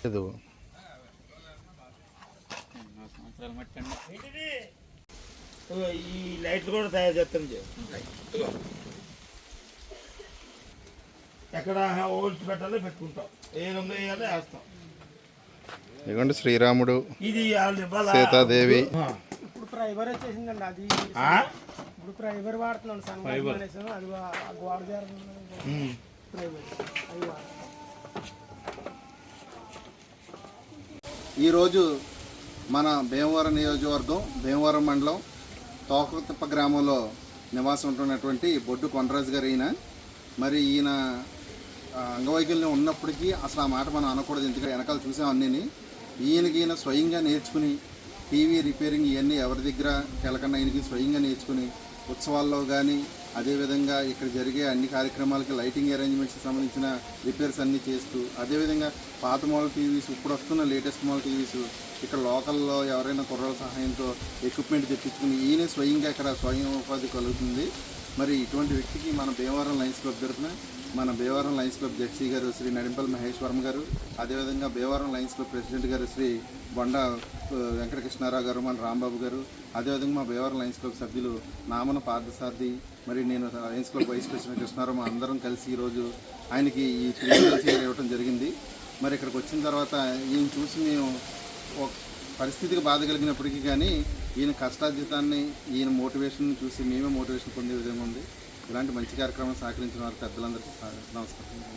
లేదు సంవత్సరాలు మట్టండి ఇదిగో ఈ లైట్లు కూడా తయారు చేస్తాం జే. ఎక్కడ ఓల్స్ పెట్టాలో పెట్టుకుంటాం. ఏ రంగు వేయాలో వేస్తాం. ఇదిగోండి శ్రీరాముడు ఇది? సీతాదేవి. ఇప్పుడు వచ్చేసిందండి అది ఆ? ఇప్పుడు వాడుతున్నాను సన్ అది గోడ జారుతుంది ఈరోజు మన భీమవరం నియోజకవర్గం భీమవరం మండలం తోకతిప్ప గ్రామంలో నివాసం ఉంటున్నటువంటి బొడ్డు కొండరాజు గారు ఈయన. మరి ఈయన అంగవైకల్యం ఉన్నప్పటికీ అసలు ఆ మాట మనం అనకూడదు. ఎందుకంటే వెనకాల చూసాం అన్నీ ఈయనకి ఈయన స్వయంగా నేర్చుకుని టీవీ రిపేరింగ్ ఇవన్నీ ఎవరి దగ్గర కెలకన్నా ఆయనకి స్వయంగా నేర్చుకుని ఉత్సవాల్లో కానీ అదేవిధంగా ఇక్కడ జరిగే అన్ని కార్యక్రమాలకి లైటింగ్ అరేంజ్మెంట్స్కి సంబంధించిన రిపేర్స్ అన్నీ చేస్తూ అదేవిధంగా పాత మోడల్ టీవీస్ ఇప్పుడు వస్తున్న లేటెస్ట్ మోడల్ టీవీస్ ఇక్కడ లోకల్లో ఎవరైనా కుర్రల సహాయంతో ఎక్విప్మెంట్ తెప్పించుకుని ఈయనే స్వయంగా ఇక్కడ స్వయం ఉపాధి కలుగుతుంది. మరి ఇటువంటి వ్యక్తికి మన భీమవరం లయన్స్ క్లబ్ తరఫున మన భీమవరం లయన్స్ క్లబ్ జెడ్సీ గారు శ్రీ నడింపల్ మహేష్ వర్మ గారు అదేవిధంగా భీమవరం లయన్స్ క్లబ్ ప్రెసిడెంట్ గారు శ్రీ బొండ వెంకటకృష్ణారావు గారు మన రాంబాబు గారు అదేవిధంగా మా భీమవరం లయన్స్ క్లబ్ సభ్యులు నామన పార్థసారథి మరి నేను lions club vice president Krishnarao మా అందరం కలిసి ఈరోజు ఆయనకి ఈ త్రీ ఇవ్వడం జరిగింది. మరి ఇక్కడికి వచ్చిన తర్వాత ఈయన చూసి మేము ఒక పరిస్థితికి బాధ కలిగినప్పటికీ కానీ ఈయన కష్టార్జితాన్ని ఈయన మోటివేషన్ చూసి మేమే మోటివేషన్ పొందే విధంగా ఉంది. ఇలాంటి మంచి కార్యక్రమం సహకరించిన వారికి పెద్దలందరికీ నమస్కారం.